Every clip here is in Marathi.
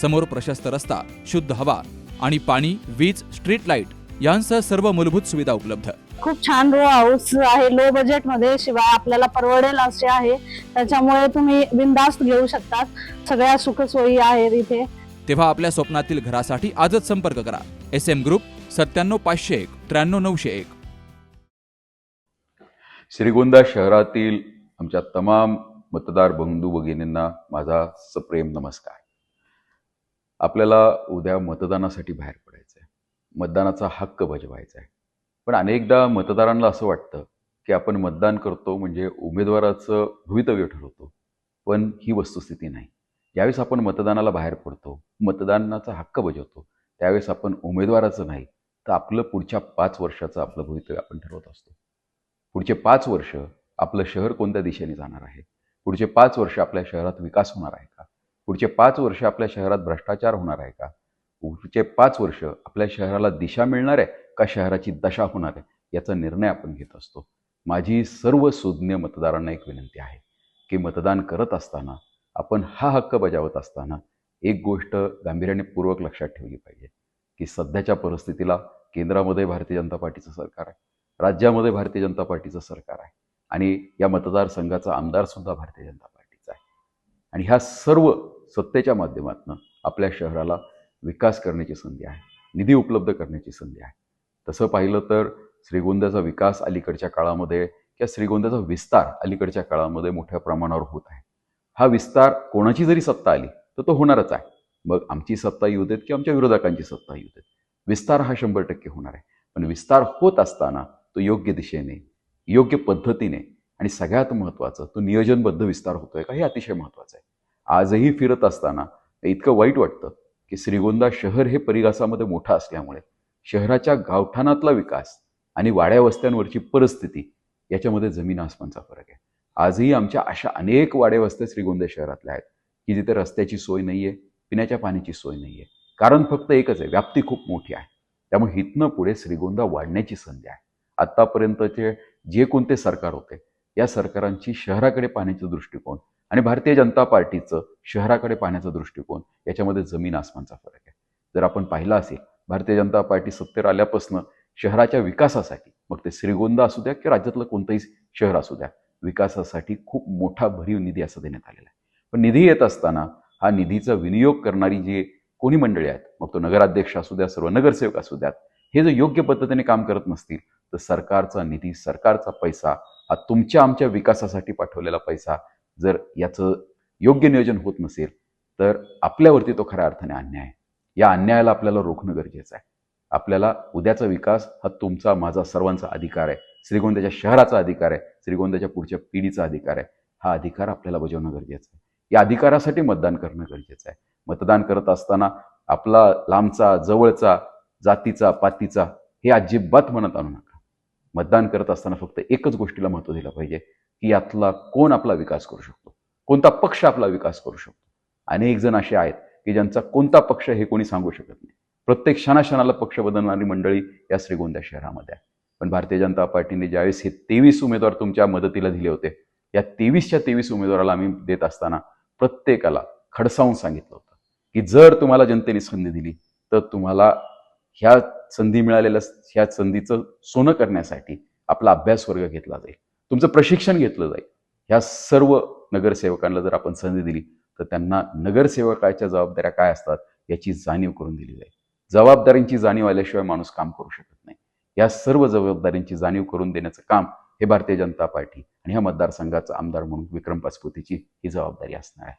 समोर प्रशस्त रस्ता शुद्ध हवा आणि पाणी वीज स्ट्रीट लाइट यांसह सर्व मूलभूत सुविधा उपलब्ध. खूप छान रो हाऊस आहे. लो बजेटमध्ये शिवाय आपल्याला परवडेल असे आहे. त्याच्यामुळे तुम्ही बिंदास्त घेऊ शकतात. सगळ्या सुखसोयी आहेत इथे. तेव्हा आपल्या स्वप्नातील घरासाठी आजच संपर्क करा. एस एम ग्रुप सत्त्याण्णव पाचशे एक त्र्याण्णव नऊशे एक. श्रीगोंदा शहरातील आमच्या तमाम मतदार बंधू भगिनींना माझा सप्रेम नमस्कार. आपल्याला उद्या मतदानासाठी बाहेर पडायचं आहे मतदानाचा हक्क बजवायचा आहे पण अनेकदा मतदारांना असं वाटतं की आपण मतदान करतो म्हणजे उमेदवाराचं भवितव्य ठरवतो. पण ही वस्तुस्थिती नाही. ज्यावेळेस आपण मतदानाला बाहेर पडतो मतदानाचा हक्क बजावतो त्यावेळेस आपण उमेदवाराचं नाही तर आपलं पुढच्या पाच वर्षाचं आपलं भवितव्य आपण ठरवत असतो. पुढचे पाच वर्ष आपलं शहर कोणत्या दिशेने जाणार आहे? पुढचे पाच वर्ष आपल्या शहरात विकास होणार आहे का? पुढचे पाच वर्ष आपल्या शहरात भ्रष्टाचार होणार आहे का? पुढचे पाच वर्ष आपल्या शहराला दिशा मिळणार आहे का? शहराची दशा होणार आहे? याचा निर्णय आपण घेत असतो. माझी सर्व सुज्ञ मतदारांना एक विनंती आहे की मतदान करत असताना आपण हा हक्क बजावत असताना एक गोष्ट गांभीर्याने पूर्वक लक्षात ठेवली पाहिजे की सध्याच्या परिस्थितीला केंद्रामध्ये भारतीय जनता पार्टीचं सरकार आहे राज्यामध्ये भारतीय जनता पार्टीचं सरकार आहे आणि या मतदारसंघाचा आमदार सुद्धा भारतीय जनता पार्टी आणि ह्या सर्व सत्तेच्या माध्यमातून आपल्या शहराला विकास करण्याची संधी आहे. निधी उपलब्ध करण्याची संधी आहे. तसं पाहिलं तर श्रीगोंद्याचा विकास अलीकडच्या काळामध्ये किंवा श्रीगोंद्याचा विस्तार अलीकडच्या काळामध्ये मोठ्या प्रमाणावर होत आहे. हा विस्तार कोणाची जरी सत्ता आली तर तो होणारच आहे. मग आमची सत्ता येऊ देत किंवा आमच्या विरोधकांची सत्ता येऊ देत? विस्तार हा शंभर टक्के होणार आहे. पण विस्तार होत असताना तो योग्य दिशेने योग्य पद्धतीने आणि सगळ्यात महत्त्वाचं तो नियोजनबद्ध विस्तार होतोय का हे अतिशय महत्त्वाचं आहे. आजही फिरत असताना इतकं वाईट वाटतं की श्रीगोंदा शहर हे परिघासामध्ये मोठं असल्यामुळे शहराच्या गावठाणातला विकास आणि वाड्या वस्त्यांवरची परिस्थिती याच्यामध्ये जमीन आसमानचा फरक आहे. आजही आमच्या अशा अनेक वाड्या वस्त्या श्रीगोंदा शहरातल्या आहेत की जिथे रस्त्याची सोय नाही आहे पिण्याच्या पाण्याची सोय नाही आहे कारण फक्त एकच आहे व्याप्ती खूप मोठी आहे. त्यामुळे इथनं पुढे श्रीगोंदा वाढण्याची संधी आहे. आत्तापर्यंतचे जे कोणते सरकार होते या सरकारांची शहराकडे पाहण्याचा दृष्टिकोन आणि भारतीय जनता पार्टीचं शहराकडे पाहण्याचा दृष्टिकोन याच्यामध्ये जमीन आसमानचा फरक आहे. जर आपण पाहिलं असेल भारतीय जनता पार्टी सत्तेवर आल्यापासून शहराच्या विकासासाठी मग ते श्रीगोंदा असू द्या किंवा राज्यातलं कोणतंही शहर असू द्या विकासासाठी खूप मोठा भरीव निधी असा देण्यात आलेला आहे. पण निधी येत असताना हा निधीचा विनियोग करणारी जी कोणी मंडळी आहेत मग तो नगराध्यक्ष असू द्या सर्व नगरसेवक असू द्यात हे जर योग्य पद्धतीने काम करत नसतील तर सरकारचा निधी सरकारचा पैसा हा तुमच्या आमच्या विकासासाठी पाठवलेला पैसा जर याचं योग्य नियोजन होत नसेल तर आपल्यावरती तो खऱ्या अर्थाने अन्याय आहे. या अन्यायाला आपल्याला रोखणं गरजेचं आहे. आपल्याला उद्याचा विकास हा तुमचा माझा सर्वांचा अधिकार आहे. श्रीगोंद्याच्या शहराचा अधिकार आहे. श्रीगोंद्याच्या पुढच्या पिढीचा अधिकार आहे. हा अधिकार आपल्याला बजावणं गरजेचं आहे. या अधिकारासाठी मतदान करणं गरजेचं आहे. मतदान करत असताना आपला लांबचा जवळचा जातीचा पातीचा हे अजिबात म्हणत आणू नका. मतदान करत असताना फक्त एकच गोष्टीला महत्त्व दिलं पाहिजे की यातला कोण आपला विकास करू शकतो? कोणता पक्ष आपला विकास करू शकतो? अनेक जण असे आहेत की ज्यांचा कोणता पक्ष हे कोणी सांगू शकत नाही. प्रत्येक क्षणाक्षणाला पक्ष बदलणारी मंडळी या श्रीगोंदा शहरामध्ये आहे पण भारतीय जनता पार्टीने ज्यावेळेस हे तेवीस उमेदवार तुमच्या मदतीला दिले होते या तेवीसच्या तेवीस उमेदवाराला आम्ही देत असताना प्रत्येकाला खडसावून सांगितलं होतं की जर तुम्हाला जनतेने संधी दिली तर तुम्हाला ह्या संधी मिळालेल्या ह्या संधीचं सोनं करण्यासाठी आपला अभ्यास वर्ग घेतला जाईल. तुमचं प्रशिक्षण घेतलं जाईल. ह्या सर्व नगरसेवकांना जर आपण संधी दिली तर त्यांना नगरसेवकाच्या जबाबदाऱ्या काय असतात याची जाणीव करून दिली जाईल. जबाबदारींची जाणीव आल्याशिवाय माणूस काम करू शकत नाही. या सर्व जबाबदारींची जाणीव करून देण्याचं काम हे भारतीय जनता पार्टी आणि ह्या मतदारसंघाचा आमदार म्हणून विक्रम पासपुतीची ही जबाबदारी असणार आहे.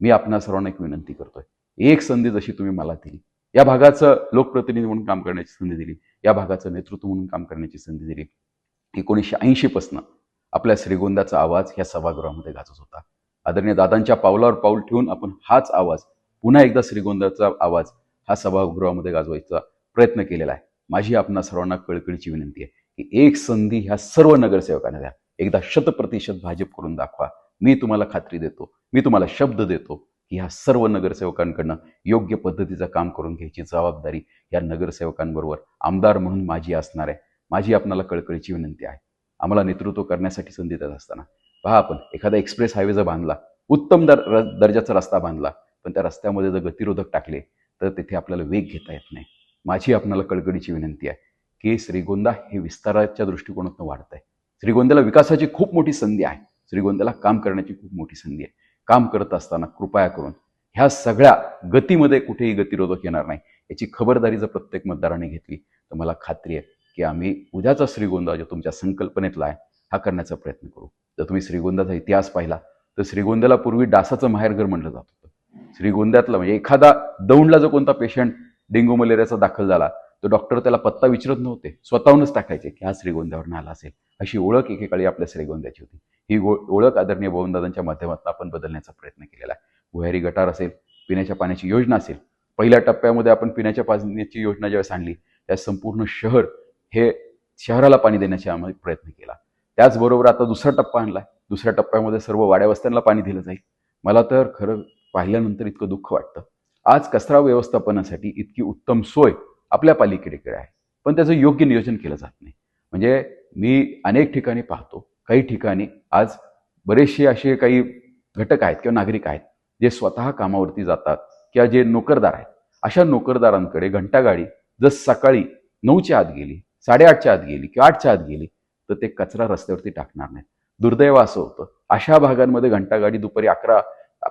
मी आपणा सर्वांना एक विनंती करतोय. एक संधी जशी तुम्ही मला दिली या भागाचं लोकप्रतिनिधी म्हणून काम करण्याची संधी दिली. या भागाचं नेतृत्व म्हणून काम करण्याची संधी दिली. एकोणीसशे ऐंशीपासनं आपल्या श्रीगोंदाचा आवाज ह्या सभागृहामध्ये गाजत होता. आदरणीय दादांच्या पावलावर पाऊल ठेवून आपण हाच आवाज पुन्हा एकदा श्रीगोंदाचा आवाज हा सभागृहामध्ये गाजवायचा प्रयत्न केलेला आहे. माझी आपणा सर्वांना कळकळीची विनंती आहे की एक संधी ह्या सर्व नगरसेवकांना द्या. एकदा शतप्रतिशत भाजप करून दाखवा. मी तुम्हाला खात्री देतो. मी तुम्हाला शब्द देतो. ह्या सर्व नगरसेवकांकडनं योग्य पद्धतीचं काम करून घ्यायची जबाबदारी या नगरसेवकांबरोबर आमदार म्हणून माझी असणार आहे. माझी आपणाला कळकळीची विनंती आहे. आम्हाला नेतृत्व करण्यासाठी संधी देत असताना. पहा आपण एखादा एक्सप्रेस हायवे जर बांधला उत्तम दर दर्जाचा रस्ता बांधला पण त्या रस्त्यामध्ये जर गतिरोधक टाकले तर तिथे आपल्याला वेग घेता येत नाही. माझी आपणाला कळकळीची विनंती आहे की श्रीगोंदा हे विस्ताराच्या दृष्टिकोनातून वाढत आहे श्रीगोंद्याला विकासाची खूप मोठी संधी आहे. श्रीगोंद्याला काम करण्याची खूप मोठी संधी आहे. काम करत असताना कृपया करून ह्या सगळ्या गतीमध्ये कुठेही गतिरोधक येणार नाही याची खबरदारी जर प्रत्येक मतदाराने घेतली तर मला खात्री आहे की आम्ही उद्याचा श्रीगोंदा जो तुमच्या संकल्पनेतला आहे हा करण्याचा प्रयत्न करू. जर तुम्ही श्रीगोंदाचा इतिहास पाहिला तर श्रीगोंद्याला पूर्वी डासाचं माहेरघर म्हणलं जात होतं. श्रीगोंद्यातलं म्हणजे एखादा दौंडला जो कोणता पेशंट डेंग्यू मलेरियाचा दाखल झाला तर डॉक्टर त्याला पत्ता विचारत नव्हते. स्वतःहूनच टाकायचे की हा श्रीगोंद्यावर आला असेल. अशी ओळख एकेकाळी आपल्या श्रीगोंद्याची होती. ही गो ओळख आदरणीय भवनदादांच्या माध्यमातून आपण बदलण्याचा प्रयत्न केलेला आहे. भुयारी गटार असेल पिण्याच्या पाण्याची योजना असेल पहिल्या टप्प्यामध्ये आपण पिण्याच्या पाण्याची योजना ज्यावेळेस आणली त्या संपूर्ण शहर हे शहराला पाणी देण्याचा आम्ही प्रयत्न केला. त्याचबरोबर आता दुसरा टप्पा आणला दुसऱ्या टप्प्यामध्ये सर्व वाड्या वस्त्यांना पाणी दिलं जाईल. मला तर खरं पाहिल्यानंतर इतकं दुःख वाटतं. आज कचरा व्यवस्थापनासाठी इतकी उत्तम सोय आपल्या पालिकेकडे आहे. पण त्याचं योग्य नियोजन केलं जात नाही. म्हणजे मी अनेक ठिकाणी पाहतो. काही ठिकाणी आज बरेचसे असे काही घटक आहेत किंवा नागरिक आहेत जे स्वतः कामावरती जातात किंवा जे नोकरदार आहेत. अशा नोकरदारांकडे घंटागाडी जर सकाळी नऊच्या आत गेली साडेआठच्या आत गेली किंवा आठच्या आत गेली तर ते कचरा रस्त्यावरती टाकणार नाही दुर्दैव असं होतं. अशा भागांमध्ये घंटागाडी दुपारी अकरा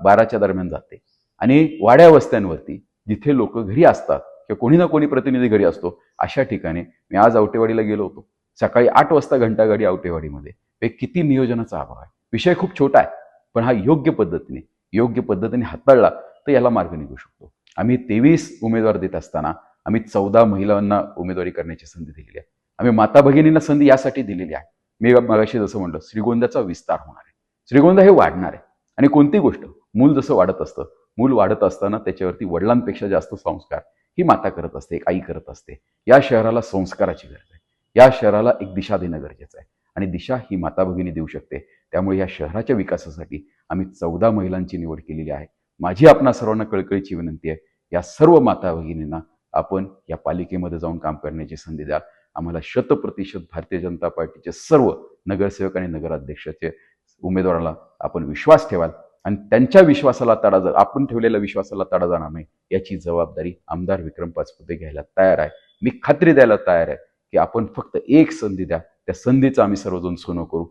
बाराच्या दरम्यान जाते. आणि वाड्या वस्त्यांवरती जिथे लोक घरी असतात किंवा कोणी ना कोणी प्रतिनिधी घरी असतो अशा ठिकाणी मी आज आवटेवाडीला गेलो होतो. सकाळी आठ वाजता घंटागाडी आवटेवाडीमध्ये. हे किती नियोजनाचा अभाव आहे. विषय खूप छोटा आहे पण हा योग्य पद्धतीने योग्य पद्धतीने हाताळला तर याला मार्ग निघू शकतो. आम्ही तेवीस उमेदवार देत असताना आम्ही चौदा महिलांना उमेदवारी करण्याची संधी दिलेली आहे. आम्ही माता भगिनींना संधी यासाठी दिलेली आहे. मी मगाशी जसं म्हणलं श्रीगोंद्याचा विस्तार होणार आहे. श्रीगोंदा हे वाढणार आहे. आणि कोणती गोष्ट? मूल जसं वाढत असतं मूल वाढत असताना त्याच्यावरती वडिलांपेक्षा जास्त संस्कार ही माता करत असते एक आई करत असते. या शहराला संस्काराची गरज या शहराला एक दिशा देणं गरजेचं आहे. आणि दिशा ही माता भगिनी देऊ शकते. त्यामुळे या शहराच्या विकासासाठी आम्ही चौदा महिलांची निवड केलेली आहे. माझी आपणा सर्वांना कळकळीची विनंती आहे. या सर्व माता भगिनींना आपण या पालिकेमध्ये जाऊन काम करण्याची संधी द्याल. आम्हाला शतप्रतिशत भारतीय जनता पार्टीचे सर्व नगरसेवक आणि नगराध्यक्षाचे उमेदवाराला आपण विश्वास ठेवाल. आणि त्यांच्या विश्वासाला तडा जा आपण ठेवलेल्या विश्वासाला तडा जाणार नाही याची जबाबदारी आमदार विक्रम पाचपुते घ्यायला तयार आहे. मी खात्री द्यायला तयार आहे. की आपण फक्त एक संधी द्या. त्या संधीचं आम्ही सर्वजण सोनं करू.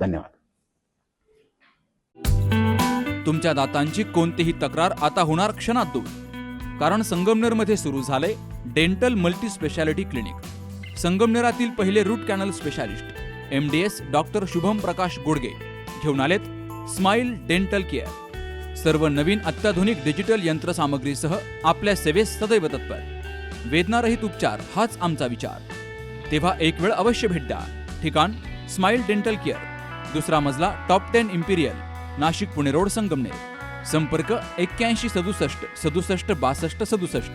धन्यवाद. तुमच्या दातांची कोणतीही तक्रार आता होणार क्षणात दूर. कारण संगमनेरमध्ये सुरू झाले डेंटल मल्टी स्पेशालिटी क्लिनिक. संगमनेरातील पहिले root canal specialist M D S doctor Shubham Prakash Godge घेऊन आलेत स्माइल डेंटल केअर. सर्व नवीन अत्याधुनिक डिजिटल यंत्रसामग्रीसह आपल्या सेवेस सदैव तत्पर. वेदनारहित उपचार हाच आमचा विचार. तेव्हा एक वेळ अवश्य भेट द्या. ठिकाण स्माइल डेंटल केअर. दुसरा मजला top ten imperial Nashik Pune road Sangamner. संपर्क एक्क्याऐंशी सदुसष्ट सदुसष्ट बासष्ट सदुसष्ट.